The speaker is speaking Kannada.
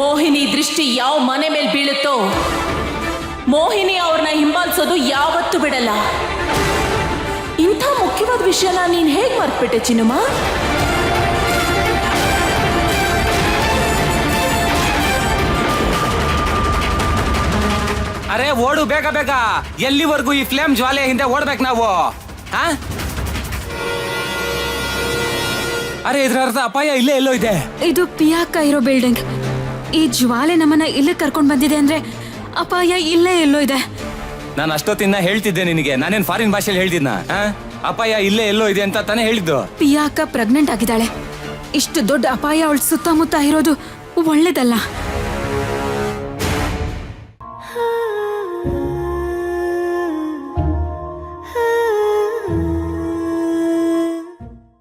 ಮೋಹಿನಿ ದೃಷ್ಟಿ ಯಾವ ಮನೆ ಮೇಲೆ ಬೀಳುತ್ತೋ ಮೋಹಿನಿ ಅವ್ರನ್ನ ಹಿಂಬಾಲಿಸೋದು ಯಾವತ್ತೂ ಬಿಡಲ್ಲ. ಇಂಥ ಮುಖ್ಯವಾದ ವಿಷಯನ ನೀನ್ ಹೇಗ್ ಮರ್ತ್ಬಿಟ್ಟೆ ಚಿನ್ನಮ್ಮ ಅರೆ ಓಡು ಬೇಗ ಬೇಗ. ಎಲ್ಲಿವರೆಗೂ ಈ ಫ್ಲೇಮ್ ಜ್ವಾಲೆ ಹಿಂದೆ ಓಡ್ಬೇಕು ನಾವು? ಆ? ಅರೆ ಇದ್ರ ಅರ್ಥ ಅಪಾಯ ಇಲ್ಲೇ ಎಲ್ಲೋ ಇದೆ. ಇದು ಪಿಯಾಕ ಇರೋ ಬಿಲ್ಡಿಂಗ್ ಈ ಜ್ವಾಲೆ ನಮ್ಮನ್ನ ಇಲ್ಲಿ ಕರ್ಕೊಂಡು ಬಂದಿದೆ ಅಂದ್ರೆ ಅಪಾಯ ಇಲ್ಲೇ ಎಲ್ಲೋ ಇದೆ. ನಾನು ಅಷ್ಟೊತ್ತಿನ ಹೇಳ್ತಿದ್ದೆ ನಿನಗೆ. ನಾನೇನ್ ಫಾರಿನ್ ಭಾಷೆಯಲ್ಲಿ ಹೇಳ್ತಿದ್ನ ಆ? ಅಪಾಯ ಇಲ್ಲೇ ಎಲ್ಲೋ ಇದೆ ಅಂತ ತಾನೇ ಹೇಳಿದ್ದು. ಪಿಯಾಕ ಪ್ರೆಗ್ನೆಂಟ್ ಆಗಿದ್ದಾಳೆ. ಇಷ್ಟು ದೊಡ್ಡ ಅಪಾಯ ಅವಳು ಸುತ್ತಮುತ್ತ ಇರೋದು ಒಳ್ಳೇದಲ್ಲ.